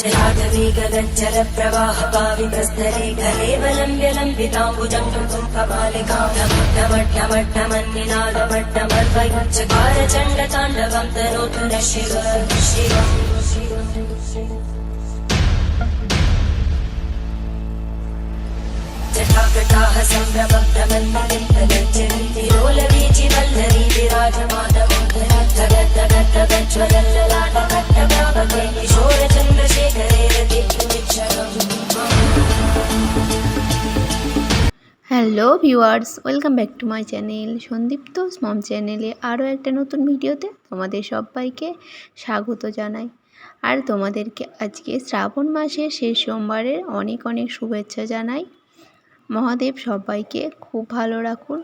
जलागवीगगज्जल प्रवाह पावितस्तरे कलेवलम्ब्य लम्बिताम्बुजङ्गं कपालिकां नमट्टमट्टमट्टमन्निनादमट्टमर्वयुच्चकार चण्डताण्डवं तनोतु न शिव शिव जटाकटाः सम्भ्रमभ्रमन्मलिन्दगज्जन्ति लोलवीचि Vallari विराजमानमोदरद्धगद्धगद्धगज्ज्वलल्ललाटकट्टव्यापके किशोरचन्द्रशेखरे रतिमिच्छरम् hello viewers welcome back to my channel Sandipta স্মম চ্যানেলে আরও একটা নতুন ভিডিওতে তোমাদের সবাইকে স্বাগত জানাই। আর তোমাদেরকে আজকে শ্রাবণ মাসের শেষ সোমবারের অনেক অনেক শুভেচ্ছা জানাই। মহাদেব সবাইকে খুব ভালো রাখুন।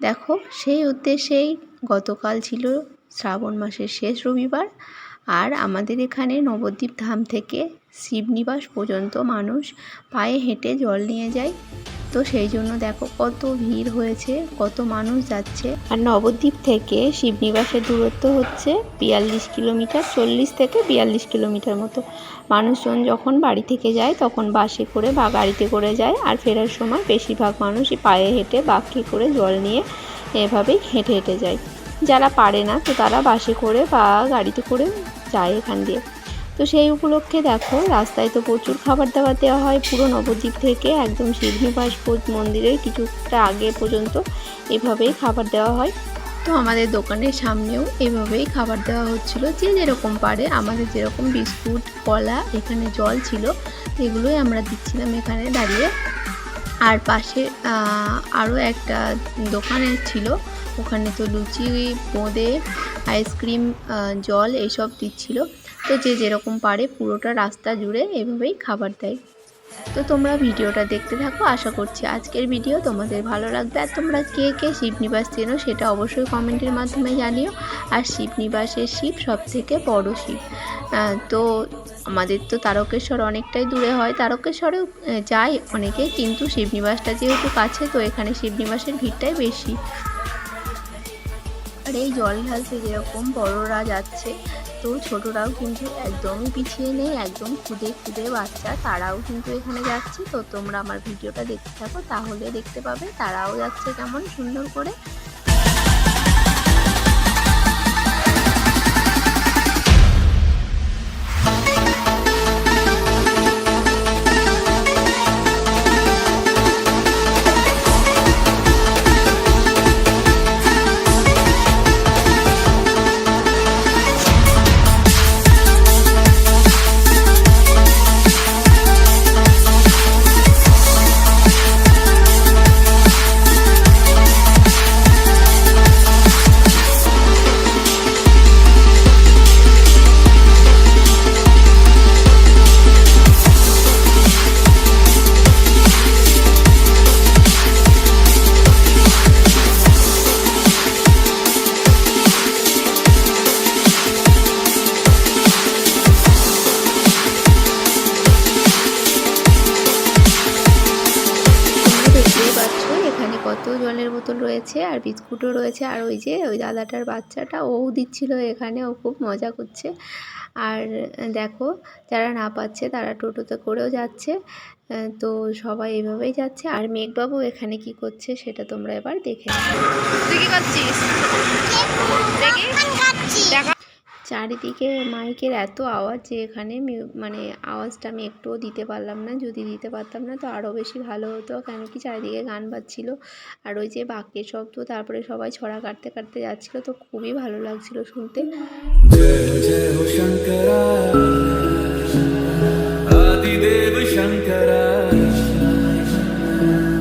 দেখো, সেই উদ্দেশ্যেই গতকাল ছিল শ্রাবণ মাসের শেষ রবিবার। আর আমাদের এখানে নবদ্বীপ ধাম থেকে শিবনিবাস পর্যন্ত মানুষ পায়ে হেঁটে জল নিয়ে যায়। তো সেই জন্য দেখো কত ভিড় হয়েছে, কত মানুষ যাচ্ছে। আর নবদ্বীপ থেকে শিবনিবাসের দূরত্ব হচ্ছে বিয়াল্লিশ কিলোমিটার, চল্লিশ থেকে বিয়াল্লিশ কিলোমিটার মতো। মানুষজন যখন বাড়ি থেকে যায়, তখন বাসে করে বা গাড়িতে করে যায়। আর ফেরার সময় বেশিরভাগ মানুষই পায়ে হেঁটে বাকি করে জল নিয়ে এভাবেই হেঁটে হেঁটে যায়। যারা পারে না, তো তারা বাসে করে বা গাড়িতে করে যায় এখান দিয়ে। তো সেই উপলক্ষে দেখো, রাস্তায় তো প্রচুর খাবার দাবার দেওয়া হয়। পুরো নবদ্বীপ থেকে একদম শিবনিবাস মন্দিরের কিছুটা আগে পর্যন্ত এভাবেই খাবার দেওয়া হয়। তো আমাদের দোকানের সামনেও এভাবেই খাবার দেওয়া হচ্ছিল। যে যেরকম পারে, আমাদের যেরকম বিস্কুট, কলা, এখানে জল ছিল, এগুলোই আমরা দিচ্ছিলাম এখানে দাঁড়িয়ে। আর পাশে আরও একটা দোকানে ছিল ওখানে তো লুচি বোঁদে আইসক্রিম জল এইসব দিচ্ছিল। তো যে যেরকম পারে পুরোটা রাস্তা জুড়ে এভাবেই খাবার দেয়। তো তোমরা ভিডিওটা দেখতে থাকো, আশা করছি আজকের ভিডিও তোমাদের ভালো লাগবে। আর তোমরা কে কে শিবনিবাস চেনো সেটা অবশ্যই কমেন্টের মাধ্যমে জানিও। আর শিবনিবাসের শিব সব থেকে বড় শিব। তো আমাদের তো তারকেশ্বর অনেকটাই দূরে হয়। তারকেশ্বরেও যায় অনেকে কিন্তু শিবনিবাসটা যেহেতু কাছে, তো এখানে শিবনিবাসের ভিড়টাই বেশি। আর এই জল ঢালতে যেরকম বড়রা যাচ্ছে, তো ছোটরাও কিন্তু একদমই পিছিয়ে নেই, একদম খুদে খুদে বাচ্চা, তারাও কিন্তু এখানে যাচ্ছে। তো তোমরা আমার ভিডিওটা দেখতে থাকো, তাহলে দেখতে পাবে তারাও যাচ্ছে কেমন সুন্দর করে। কত জলের বোতল রয়েছে আর বিস্কুটও রয়েছে। আর ওই যে ওই দাদাটার বাচ্চাটা ও দিচ্ছিল এখানে ও খুব মজা করছে। আর দেখো যারা না পাচ্ছে তারা টোটোতে করেও যাচ্ছে। তো সবাই এভাবেই যাচ্ছে। আর মেঘবাবু এখানে কি করছে সেটা তোমরা এবার দেখে তুই কি করছিস? দেখা। চারিদিকে মাইকের এত আওয়াজ যে এখানে মানে আওয়াজটা আমি একটুও দিতে পারলাম না যদি দিতে পারতাম না তো আরও বেশি ভালো হতো কেন কি চারিদিকে গান বাজছিল আর ওই যে বাক্যের শব্দ তারপরে সবাই ছড়া কাটতে কাটতে যাচ্ছিল তো খুবই ভালো লাগছিল শুনতে आदिदेव शंकरा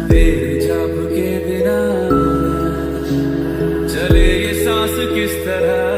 तेरे जाप के बिना चले ये सांस किस तरह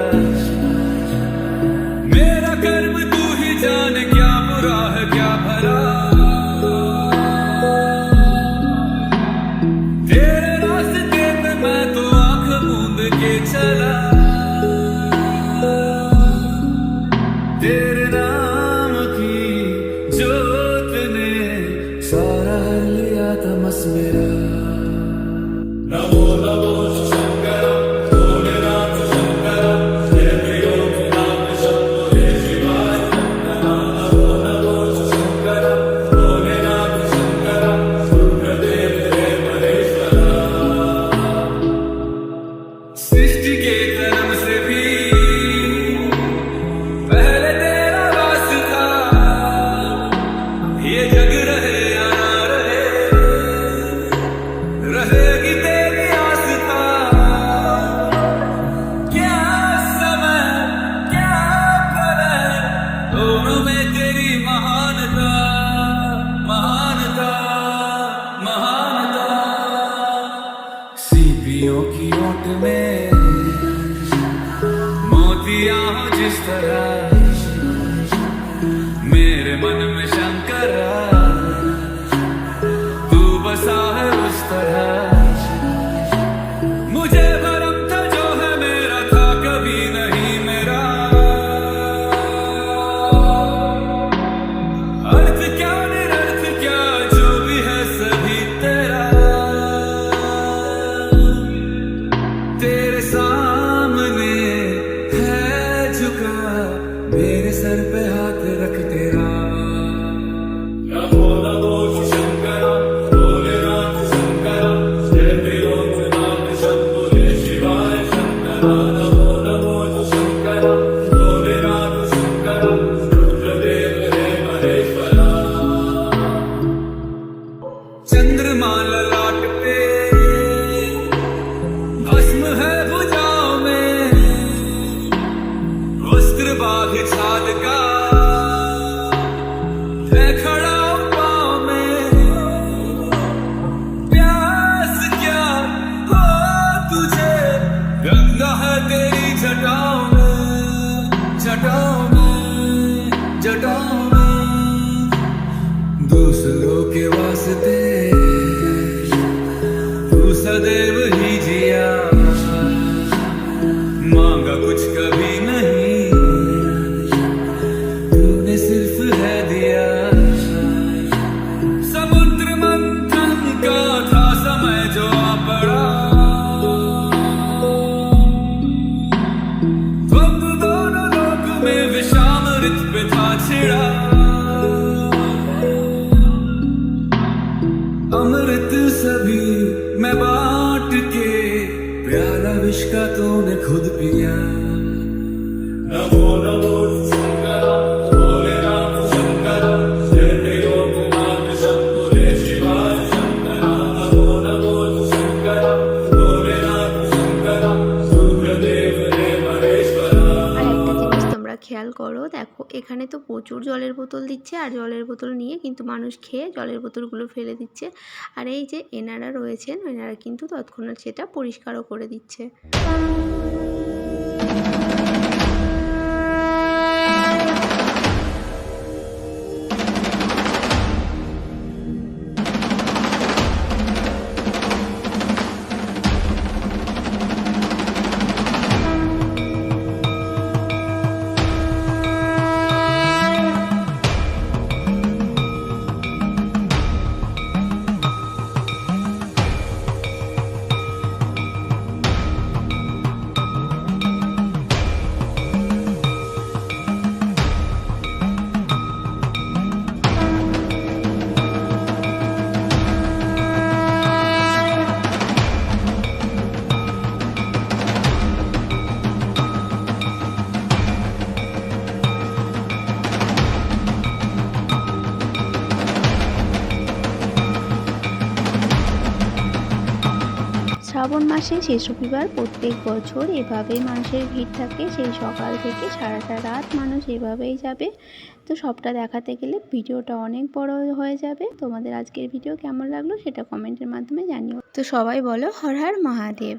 ओट में मोतिया जिस तरह सर पे हाथ दूसरों के वास्ते प्याला विष का तूने खुद पिया नमो नमो খেয়াল করো, দেখো এখানে তো প্রচুর জলের বোতল দিচ্ছে আর জলের বোতল নিয়ে কিন্তু মানুষ খেয়ে জলের বোতলগুলো ফেলে দিচ্ছে। আর এই যে এনারা রয়েছেন, এনারা কিন্তু তৎক্ষণাৎ সেটা পরিষ্কারও করে দিচ্ছে। শ্রাবণ মাসে শেষ রবিবার প্রত্যেক বছর এভাবেই মানুষের ভিড় থাকে। সেই সকাল থেকে সারাটা রাত মানুষ এভাবেই যাবে। তো সবটা দেখাতে গেলে ভিডিওটা অনেক বড় হয়ে যাবে। তোমাদের আজকের ভিডিও কেমন লাগল সেটা কমেন্টের মাধ্যমে জানিও। তো সবাই বলো হর হর মহাদেব।